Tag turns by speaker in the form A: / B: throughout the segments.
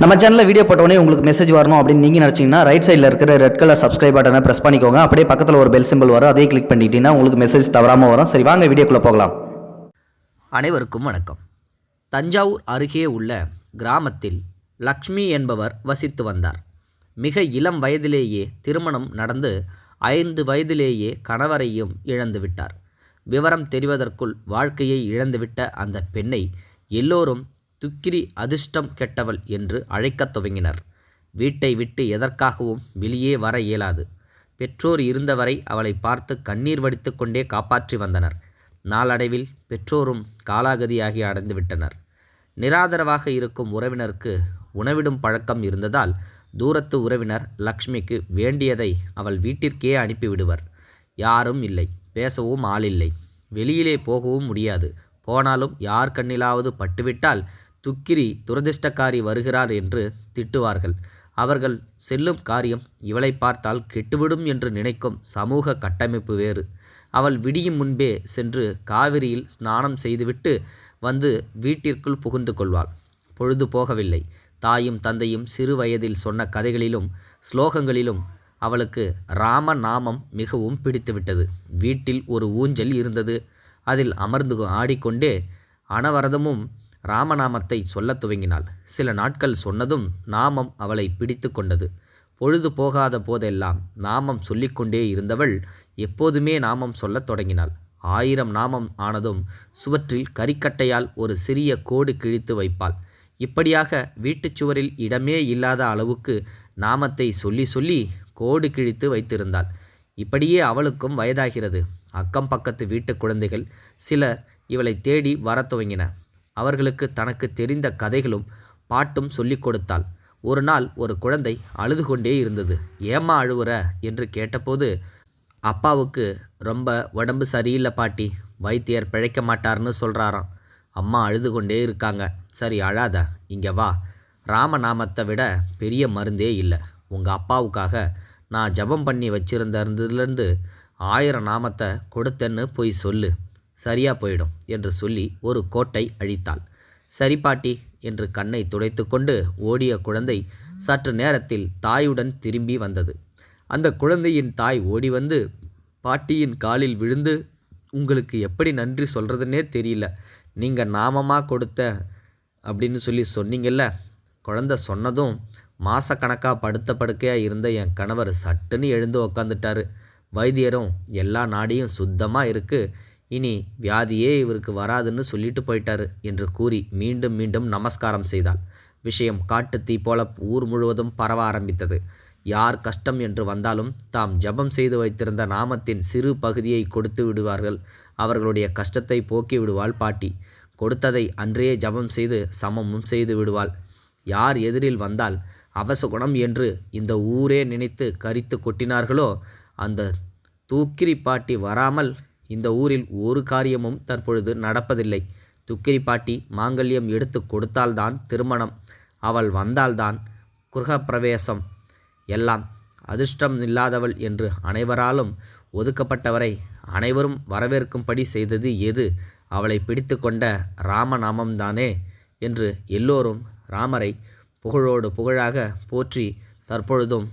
A: நம்ம சேனலில் வீடியோ போட்டோடனே உங்களுக்கு மெசேஜ் வரணும் அப்படின்னு நீங்கள் நினச்சிங்கன்னா ரைட் சைடில் இருக்கிற ரெட் கலர் சப்ஸ்கிரைப் பட்டனை ப்ரெஸ் பண்ணிக்கோங்க. அப்படியே பக்கத்தில் ஒரு பெல் சிம்பிள் வரும். அதையும் கிளிக் பண்ணிட்டீங்கன்னா உங்களுக்கு மெசேஜ் தவறாமல் வரும். சரி வாங்க வீடியோக்குள்ளே போகலாம்.
B: அனைவருக்கும் வணக்கம். தஞ்சாவூர் அருகே உள்ள கிராமத்தில் லக்ஷ்மி என்பவர் வசித்து வந்தார். மிக இளம் வயதிலேயே திருமணம் நடந்து ஐந்து வயதிலேயே கணவரையும் இழந்து விட்டார். விவரம் தெரிவதற்குள் வாழ்க்கையை இழந்துவிட்ட அந்த பெண்ணை எல்லோரும் துக்கிரி அதிர்ஷ்டம் கெட்டவள் என்று அழைக்கத் துவங்கினர். வீட்டை விட்டு எதற்காகவும் வெளியே வர இயலாது. பெற்றோர் இருந்தவரை அவளை பார்த்து கண்ணீர் வடித்து கொண்டே காப்பாற்றி வந்தனர். நாளடைவில் பெற்றோரும் காலாகதியாகி அடைந்துவிட்டனர் நிராதரவாக இருக்கும் உறவினருக்கு உணவிடும் பழக்கம் இருந்ததால் தூரத்து உறவினர் லக்ஷ்மிக்கு வேண்டியதை அவள் வீட்டிற்கே அனுப்பிவிடுவர் யாரும் இல்லை பேசவும் ஆளில்லை. வெளியிலே போகவும் முடியாது. போனாலும் யார் கண்ணிலாவது பட்டுவிட்டால் துக்கிரி துரதிர்ஷ்டக்காரி வருகிறார் என்று திட்டுவார்கள். அவர்கள் செல்லும் காரியம் இவளை பார்த்தால் கெட்டுவிடும் என்று நினைக்கும் சமூக கட்டமைப்பு வேறு. அவள் விடியும் முன்பே சென்று காவிரியில் ஸ்நானம் செய்துவிட்டு வந்து வீட்டிற்குள் புகுந்து கொள்வாள். பொழுது போகவில்லை. தாயும் தந்தையும் சிறு வயதில் சொன்ன கதைகளிலும் ஸ்லோகங்களிலும் அவளுக்கு ராம நாமம் மிகவும் பிடித்துவிட்டது. வீட்டில் ஒரு ஊஞ்சல் இருந்தது. அதில் அமர்ந்து ஆடிக்கொண்டே அனவரதமும் ராமநாமத்தை சொல்லத் துவங்கினாள். சில நாட்கள் சொன்னதும் நாமம் அவளை பிடித்து கொண்டது. பொழுது போகாத போதெல்லாம் நாமம் சொல்லிக்கொண்டே இருந்தவள் எப்போதுமே நாமம் சொல்லத் தொடங்கினாள். ஆயிரம் நாமம் ஆனதும் சுவற்றில் கரிக்கட்டையால் ஒரு சிறிய கோடு கிழித்து வைப்பாள். இப்படியாக வீட்டுச் சுவரில் இடமே இல்லாத அளவுக்கு நாமத்தை சொல்லி சொல்லி கோடு கிழித்து வைத்திருந்தாள். இப்படியே அவளுக்கும் வயதாகிறது. அக்கம் பக்கத்து வீட்டு குழந்தைகள் சிலர் இவளை தேடி வரத் துவங்கின. அவர்களுக்கு தனக்கு தெரிந்த கதைகளும் பாட்டும் சொல்லிக் கொடுத்தாள். ஒரு நாள் ஒரு குழந்தை அழுது கொண்டே இருந்தது. ஏம்மா அழுவுற? என்று கேட்டபோது அப்பாவுக்கு ரொம்ப உடம்பு சரியில்லை பாட்டி. வைத்தியர் பிழைக்க மாட்டார்னு சொல்கிறாராம் அம்மா அழுது கொண்டே இருக்காங்க. சரி அழாத. இங்கே வா. ராமநாமத்தை விட பெரிய மருந்தே இல்லை. உங்கள் அப்பாவுக்காக நான் ஜெபம் பண்ணி வச்சிருந்ததுலேருந்து ஆயிரம் நாமத்தை கொடுத்தேன்னு போய் சொல்லு. சரியா போயிடும் என்று சொல்லி ஒரு கோட்டை அழித்தாள். சரி பாட்டி என்று கண்ணை துடைத்து கொண்டு ஓடிய குழந்தை சற்று நேரத்தில் தாயுடன் திரும்பி வந்தது. அந்த குழந்தையின் தாய் ஓடி வந்து பாட்டியின் காலில் விழுந்து உங்களுக்கு எப்படி நன்றி சொல்கிறதுனே தெரியல. நீங்கள் நாமமாக கொடுத்த அப்படின்னு சொல்லி சொன்னீங்கல்ல. குழந்தை சொன்னதும் மாதக்கணக்காக படுத்த படுக்கையாக இருந்த என் கணவர் சட்டுன்னு எழுந்து உக்காந்துட்டாரு. வைத்தியரும் எல்லா நாடியும் சுத்தமாக இருக்குது இனி வியாதியே இவருக்கு வராதுன்னு சொல்லிட்டு போயிட்டாரு என்று கூறி மீண்டும் மீண்டும் நமஸ்காரம் செய்தாள். விஷயம் காட்டுத்தீ போல ஊர் முழுவதும் பரவ ஆரம்பித்தது. யார் கஷ்டம் என்று வந்தாலும் தாம் ஜெபம் செய்து வைத்திருந்த நாமத்தின் சிறு பகுதியை கொடுத்து விடுவார்கள். அவர்களுடைய கஷ்டத்தை போக்கி விடுவாள் பாட்டி. கொடுத்ததை அன்றே ஜெபம் செய்து சமமும் செய்து விடுவாள். யார் எதிரில் வந்தால் அவசகுணம் என்று இந்த ஊரே நினைத்து கரித்து கொட்டினார்களோ அந்த தூக்கிரி பாட்டி வராமல் இந்த ஊரில் ஒரு காரியமும் தற்பொழுது நடப்பதில்லை. துக்கிரி பாட்டி மாங்கல்யம் எடுத்து கொடுத்தால்தான் திருமணம் அவள் வந்தால்தான் குருகப்பிரவேசம் எல்லாம் அதிர்ஷ்டம் இல்லாதவள் என்று அனைவராலும் ஒதுக்கப்பட்டவரை அனைவரும் வரவேற்கும்படி செய்தது எது அவளை பிடித்து கொண்ட ராமநாமம்தானே? என்று எல்லோரும் ராமரை புகழோடு புகழாக போற்றி தற்பொழுதும்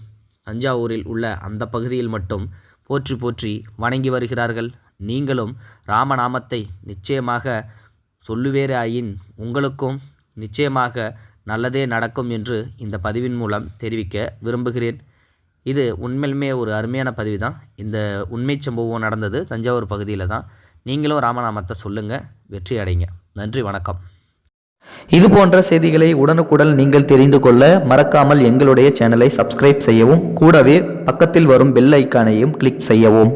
B: தஞ்சாவூரில் உள்ள அந்த பகுதியில் மட்டும் போற்றி போற்றி வணங்கி வருகிறார்கள். நீங்களும் ராமநாமத்தை நிச்சயமாக சொல்லுவேராயின் உங்களுக்கும் நிச்சயமாக நல்லதே நடக்கும் என்று இந்த பதிவின் மூலம் தெரிவிக்க விரும்புகிறேன். இது உண்மையிலுமே ஒரு அருமையான பதிவு தான் இந்த உண்மை சம்பவம் நடந்தது தஞ்சாவூர் பகுதியில் தான். நீங்களும் ராமநாமத்தை சொல்லுங்கள் வெற்றி அடைங்க. நன்றி வணக்கம்.
A: இது போன்ற செய்திகளை உடனுக்குடன் நீங்கள் தெரிந்து கொள்ள மறக்காமல் எங்களுடைய சேனலை சப்ஸ்கிரைப் செய்யவும் கூடவே பக்கத்தில் வரும் பெல் ஐக்கானையும் கிளிக் செய்யவும்.